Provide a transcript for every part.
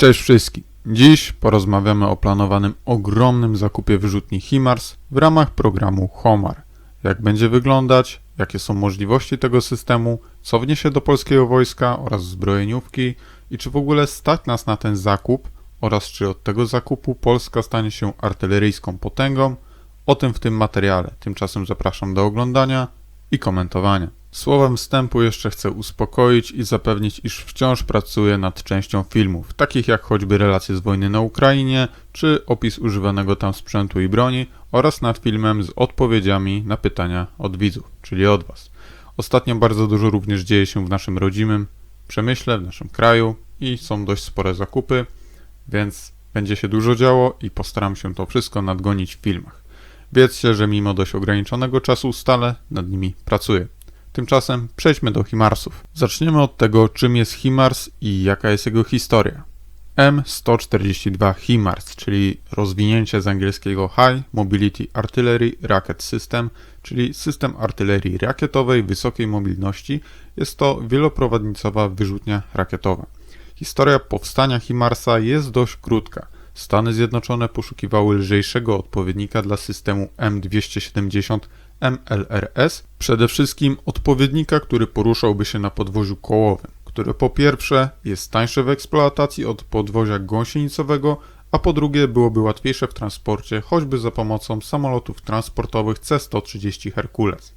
Cześć wszystkim. Dziś porozmawiamy o planowanym ogromnym zakupie wyrzutni HIMARS w ramach programu HOMAR. Jak będzie wyglądać, jakie są możliwości tego systemu, co wniesie do polskiego wojska oraz zbrojeniówki i czy w ogóle stać nas na ten zakup oraz czy od tego zakupu Polska stanie się artyleryjską potęgą, o tym w tym materiale. Tymczasem zapraszam do oglądania i komentowania. Słowem wstępu jeszcze chcę uspokoić i zapewnić, iż wciąż pracuję nad częścią filmów, takich jak choćby relacje z wojny na Ukrainie, czy opis używanego tam sprzętu i broni, oraz nad filmem z odpowiedziami na pytania od widzów, czyli od Was. Ostatnio bardzo dużo również dzieje się w naszym rodzimym przemyśle, w naszym kraju i są dość spore zakupy, więc będzie się dużo działo i postaram się to wszystko nadgonić w filmach. Wiedzcie, że mimo dość ograniczonego czasu stale nad nimi pracuję. Tymczasem przejdźmy do Himarsów. Zaczniemy od tego, czym jest Himars i jaka jest jego historia. M142 HIMARS, czyli rozwinięcie z angielskiego High Mobility Artillery Rocket System, czyli system artylerii rakietowej wysokiej mobilności, jest to wieloprowadnicowa wyrzutnia rakietowa. Historia powstania HIMARSa jest dość krótka. Stany Zjednoczone poszukiwały lżejszego odpowiednika dla systemu M270 MLRS, przede wszystkim odpowiednika, który poruszałby się na podwoziu kołowym, które po pierwsze jest tańsze w eksploatacji od podwozia gąsienicowego, a po drugie byłoby łatwiejsze w transporcie, choćby za pomocą samolotów transportowych C-130 Hercules.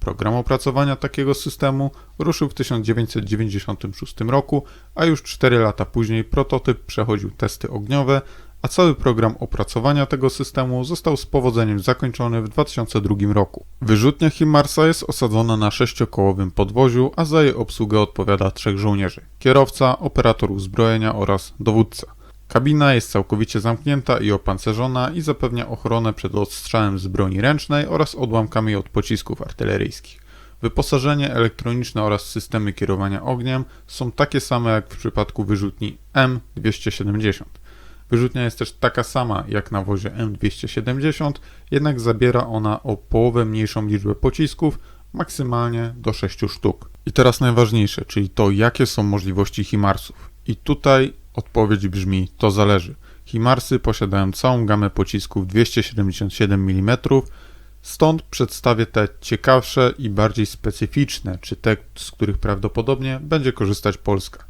Program opracowania takiego systemu ruszył w 1996 roku, a już 4 lata później prototyp przechodził testy ogniowe, a cały program opracowania tego systemu został z powodzeniem zakończony w 2002 roku. Wyrzutnia Himarsa jest osadzona na sześciokołowym podwoziu, a za jej obsługę odpowiada trzech żołnierzy: kierowca, operator uzbrojenia oraz dowódca. Kabina jest całkowicie zamknięta i opancerzona i zapewnia ochronę przed odstrzałem z broni ręcznej oraz odłamkami od pocisków artyleryjskich. Wyposażenie elektroniczne oraz systemy kierowania ogniem są takie same jak w przypadku wyrzutni M270. Wyrzutnia jest też taka sama jak na wozie M270, jednak zabiera ona o połowę mniejszą liczbę pocisków, maksymalnie do 6 sztuk. I teraz najważniejsze, czyli to jakie są możliwości Himarsów. I tutaj odpowiedź brzmi to zależy. Himarsy posiadają całą gamę pocisków 277 mm, stąd przedstawię te ciekawsze i bardziej specyficzne, czy te, z których prawdopodobnie będzie korzystać Polska.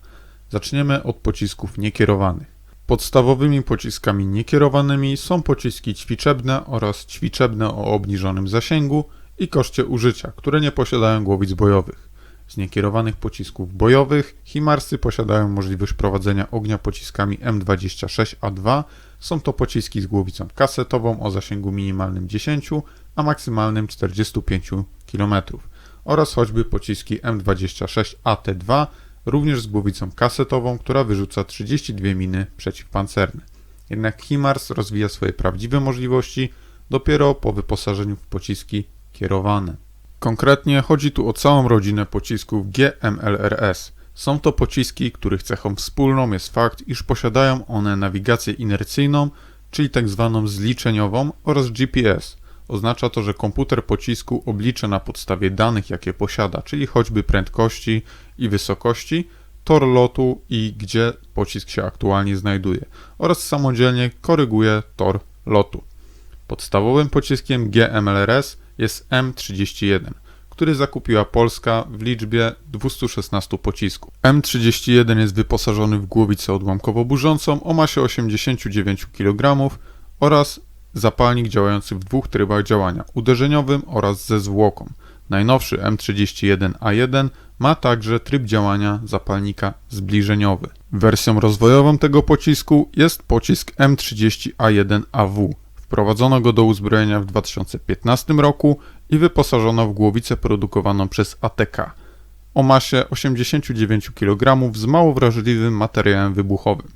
Zaczniemy od pocisków niekierowanych. Podstawowymi pociskami niekierowanymi są pociski ćwiczebne oraz ćwiczebne o obniżonym zasięgu i koszcie użycia, które nie posiadają głowic bojowych. Z niekierowanych pocisków bojowych Himarsy posiadają możliwość prowadzenia ognia pociskami M26A2. Są to pociski z głowicą kasetową o zasięgu minimalnym 10, a maksymalnym 45 km oraz choćby pociski M26AT2 również z głowicą kasetową, która wyrzuca 32 miny przeciwpancerne. Jednak HIMARS rozwija swoje prawdziwe możliwości dopiero po wyposażeniu w pociski kierowane. Konkretnie chodzi tu o całą rodzinę pocisków GMLRS. Są to pociski, których cechą wspólną jest fakt, iż posiadają one nawigację inercyjną, czyli tzw. Tak zliczeniową oraz GPS. Oznacza to, że komputer pocisku oblicza na podstawie danych, jakie posiada, czyli choćby prędkości i wysokości, tor lotu i gdzie pocisk się aktualnie znajduje oraz samodzielnie koryguje tor lotu. Podstawowym pociskiem GMLRS jest M31, który zakupiła Polska w liczbie 216 pocisków. M31 jest wyposażony w głowicę odłamkowo-burzącą o masie 89 kg oraz zapalnik działający w dwóch trybach działania uderzeniowym oraz ze zwłoką. Najnowszy M31A1 ma także tryb działania zapalnika zbliżeniowy. Wersją rozwojową tego pocisku jest pocisk M30A1AW. Wprowadzono go do uzbrojenia w 2015 roku i wyposażono w głowicę produkowaną przez ATK o masie 89 kg z mało wrażliwym materiałem wybuchowym.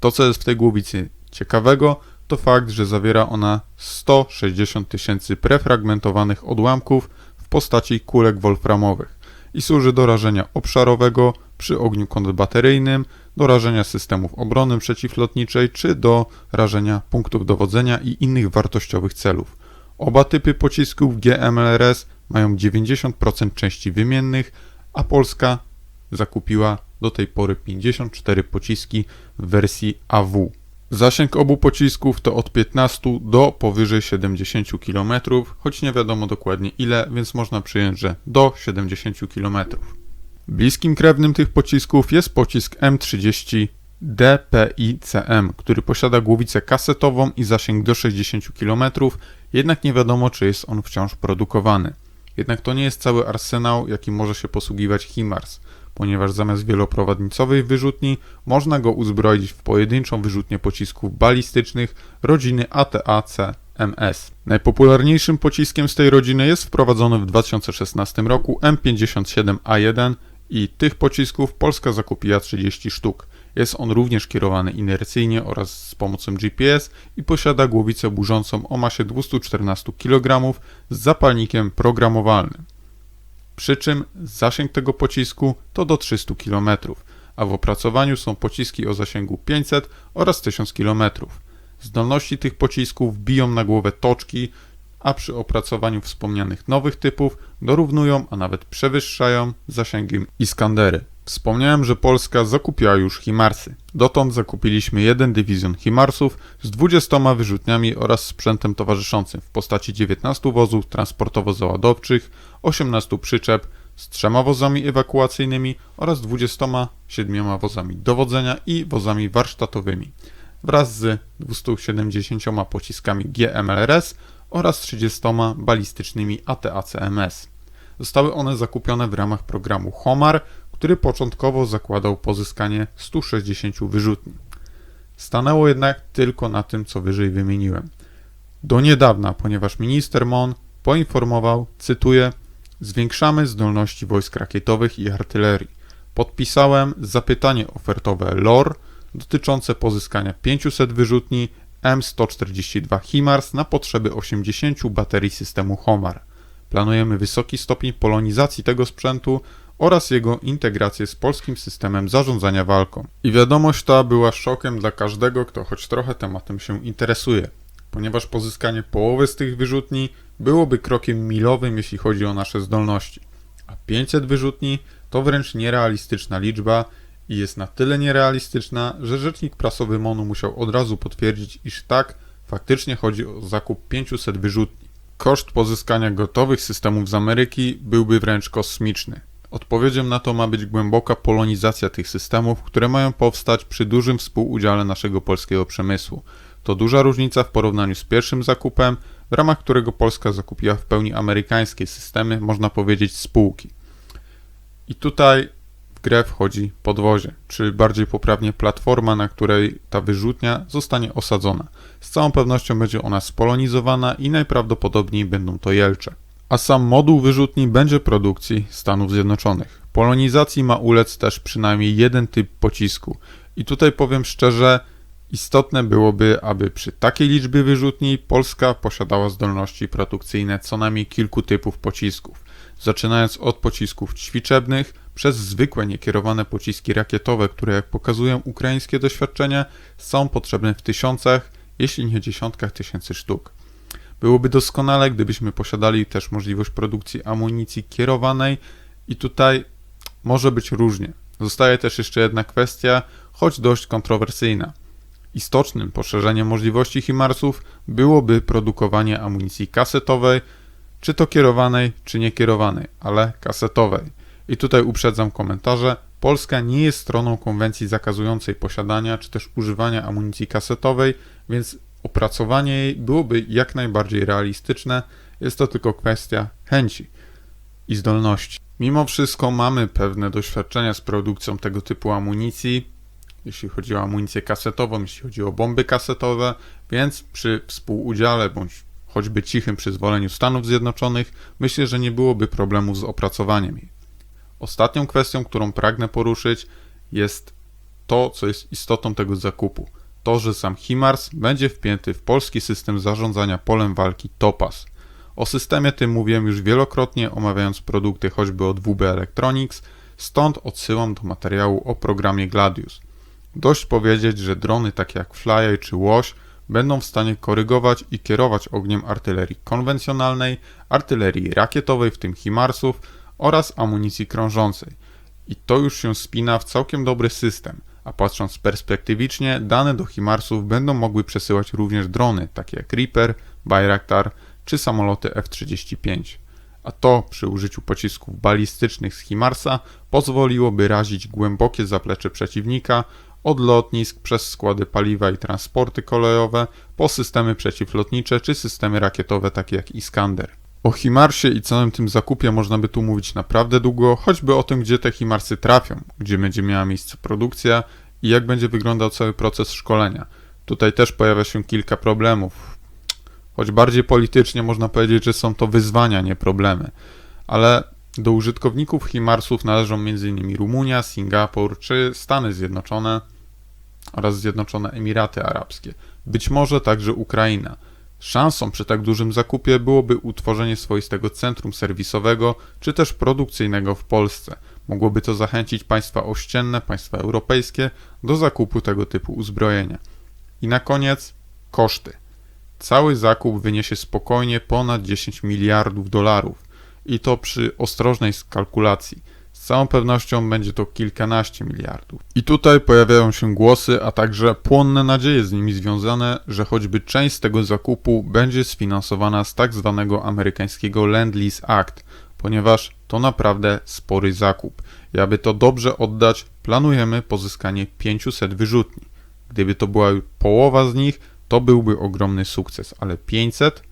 To, co jest w tej głowicy ciekawego, to fakt, że zawiera ona 160 tysięcy prefragmentowanych odłamków w postaci kulek wolframowych i służy do rażenia obszarowego przy ogniu kontrbateryjnym, do rażenia systemów obrony przeciwlotniczej czy do rażenia punktów dowodzenia i innych wartościowych celów. Oba typy pocisków GMLRS mają 90% części wymiennych, a Polska zakupiła do tej pory 54 pociski w wersji AW. Zasięg obu pocisków to od 15 do powyżej 70 km, choć nie wiadomo dokładnie ile, więc można przyjąć, że do 70 km. Bliskim krewnym tych pocisków jest pocisk M30 DPICM, który posiada głowicę kasetową i zasięg do 60 km, jednak nie wiadomo czy jest on wciąż produkowany. Jednak to nie jest cały arsenał, jaki może się posługiwać HIMARS, ponieważ zamiast wieloprowadnicowej wyrzutni można go uzbroić w pojedynczą wyrzutnię pocisków balistycznych rodziny ATAC-MS. Najpopularniejszym pociskiem z tej rodziny jest wprowadzony w 2016 roku M57A1 i tych pocisków Polska zakupiła 30 sztuk. Jest on również kierowany inercyjnie oraz z pomocą GPS i posiada głowicę burzącą o masie 214 kg z zapalnikiem programowalnym. Przy czym zasięg tego pocisku to do 300 km, a w opracowaniu są pociski o zasięgu 500 oraz 1000 km. Zdolności tych pocisków biją na głowę toczki, a przy opracowaniu wspomnianych nowych typów dorównują, a nawet przewyższają zasięgiem Iskandery. Wspomniałem, że Polska zakupiła już Himarsy. Dotąd zakupiliśmy jeden dywizjon Himarsów z 20 wyrzutniami oraz sprzętem towarzyszącym w postaci 19 wozów transportowo-załadowczych, 18 przyczep z trzema wozami ewakuacyjnymi oraz 27 wozami dowodzenia i wozami warsztatowymi wraz z 270 pociskami GMLRS oraz 30 balistycznymi ATACMS. Zostały one zakupione w ramach programu HOMAR, który początkowo zakładał pozyskanie 160 wyrzutni. Stanęło jednak tylko na tym, co wyżej wymieniłem. Do niedawna, ponieważ minister Mon poinformował, cytuję, zwiększamy zdolności wojsk rakietowych i artylerii. Podpisałem zapytanie ofertowe LOR dotyczące pozyskania 500 wyrzutni M142 HIMARS na potrzeby 80 baterii systemu HOMAR. Planujemy wysoki stopień polonizacji tego sprzętu oraz jego integrację z polskim systemem zarządzania walką. I wiadomość ta była szokiem dla każdego, kto choć trochę tematem się interesuje, ponieważ pozyskanie połowy z tych wyrzutni byłoby krokiem milowym, jeśli chodzi o nasze zdolności. A 500 wyrzutni to wręcz nierealistyczna liczba i jest na tyle nierealistyczna, że rzecznik prasowy MONU musiał od razu potwierdzić, iż tak, faktycznie chodzi o zakup 500 wyrzutni. Koszt pozyskania gotowych systemów z Ameryki byłby wręcz kosmiczny. Odpowiedzią na to ma być głęboka polonizacja tych systemów, które mają powstać przy dużym współudziale naszego polskiego przemysłu. To duża różnica w porównaniu z pierwszym zakupem, w ramach którego Polska zakupiła w pełni amerykańskie systemy, można powiedzieć spółki. I tutaj w grę wchodzi podwozie, czy bardziej poprawnie platforma, na której ta wyrzutnia zostanie osadzona. Z całą pewnością będzie ona spolonizowana i najprawdopodobniej będą to jelcze. A sam moduł wyrzutni będzie produkcji Stanów Zjednoczonych. Polonizacji ma ulec też przynajmniej jeden typ pocisku. I tutaj powiem szczerze, istotne byłoby, aby przy takiej liczbie wyrzutni Polska posiadała zdolności produkcyjne co najmniej kilku typów pocisków. Zaczynając od pocisków ćwiczebnych, przez zwykłe niekierowane pociski rakietowe, które jak pokazują ukraińskie doświadczenia, są potrzebne w tysiącach, jeśli nie dziesiątkach tysięcy sztuk. Byłoby doskonale, gdybyśmy posiadali też możliwość produkcji amunicji kierowanej i tutaj może być różnie. Zostaje też jeszcze jedna kwestia, choć dość kontrowersyjna. Istotnym poszerzeniem możliwości HIMARSów byłoby produkowanie amunicji kasetowej, czy to kierowanej, czy niekierowanej, ale kasetowej. I tutaj uprzedzam komentarze. Polska nie jest stroną konwencji zakazującej posiadania czy też używania amunicji kasetowej, więc opracowanie jej byłoby jak najbardziej realistyczne. Jest to tylko kwestia chęci i zdolności. Mimo wszystko mamy pewne doświadczenia z produkcją tego typu amunicji, jeśli chodzi o amunicję kasetową, jeśli chodzi o bomby kasetowe, więc przy współudziale bądź choćby cichym przyzwoleniu Stanów Zjednoczonych myślę, że nie byłoby problemu z opracowaniem jej. Ostatnią kwestią, którą pragnę poruszyć, jest to, co jest istotą tego zakupu. To, że sam HIMARS będzie wpięty w polski system zarządzania polem walki TOPAS. O systemie tym mówiłem już wielokrotnie, omawiając produkty choćby od WB Electronics, stąd odsyłam do materiału o programie Gladius. Dość powiedzieć, że drony takie jak Fly czy Łoś będą w stanie korygować i kierować ogniem artylerii konwencjonalnej, artylerii rakietowej, w tym HIMARSów, oraz amunicji krążącej. I to już się spina w całkiem dobry system. A patrząc perspektywicznie, dane do Himarsów będą mogły przesyłać również drony, takie jak Reaper, Bayraktar czy samoloty F-35. A to przy użyciu pocisków balistycznych z Himarsa pozwoliłoby razić głębokie zaplecze przeciwnika od lotnisk przez składy paliwa i transporty kolejowe po systemy przeciwlotnicze czy systemy rakietowe takie jak Iskander. O Himarsie i całym tym zakupie można by tu mówić naprawdę długo, choćby o tym, gdzie te Himarsy trafią, gdzie będzie miała miejsce produkcja i jak będzie wyglądał cały proces szkolenia. Tutaj też pojawia się kilka problemów. Choć bardziej politycznie można powiedzieć, że są to wyzwania, nie problemy. Ale do użytkowników Himarsów należą m.in. Rumunia, Singapur czy Stany Zjednoczone oraz Zjednoczone Emiraty Arabskie. Być może także Ukraina. Szansą przy tak dużym zakupie byłoby utworzenie swoistego centrum serwisowego czy też produkcyjnego w Polsce. Mogłoby to zachęcić państwa ościenne, państwa europejskie do zakupu tego typu uzbrojenia. I na koniec koszty. Cały zakup wyniesie spokojnie ponad 10 miliardów dolarów i to przy ostrożnej kalkulacji. Z całą pewnością będzie to kilkanaście miliardów. I tutaj pojawiają się głosy, a także płonne nadzieje z nimi związane, że choćby część z tego zakupu będzie sfinansowana z tak zwanego amerykańskiego Land-Lease Act, ponieważ to naprawdę spory zakup. I aby to dobrze oddać, planujemy pozyskanie 500 wyrzutni. Gdyby to była połowa z nich, to byłby ogromny sukces, ale 500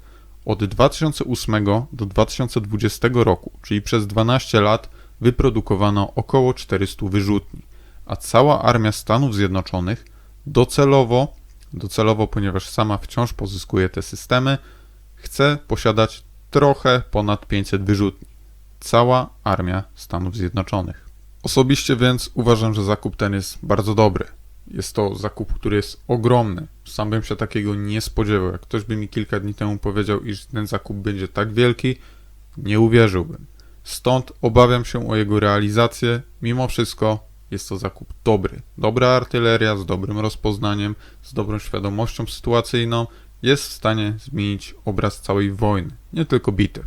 od 2008 do 2020 roku, czyli przez 12 lat, wyprodukowano około 400 wyrzutni, a cała armia Stanów Zjednoczonych docelowo, docelowo, ponieważ sama wciąż pozyskuje te systemy, chce posiadać trochę ponad 500 wyrzutni. Cała armia Stanów Zjednoczonych. Osobiście więc uważam, że zakup ten jest bardzo dobry. Jest to zakup, który jest ogromny. Sam bym się takiego nie spodziewał. Jak ktoś by mi kilka dni temu powiedział, iż ten zakup będzie tak wielki, nie uwierzyłbym. Stąd obawiam się o jego realizację. Mimo wszystko jest to zakup dobry. Dobra artyleria z dobrym rozpoznaniem, z dobrą świadomością sytuacyjną jest w stanie zmienić obraz całej wojny, nie tylko bitew.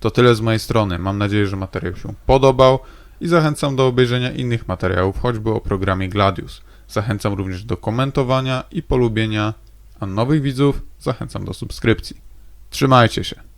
To tyle z mojej strony. Mam nadzieję, że materiał się podobał i zachęcam do obejrzenia innych materiałów, choćby o programie Gladius. Zachęcam również do komentowania i polubienia, a nowych widzów zachęcam do subskrypcji. Trzymajcie się.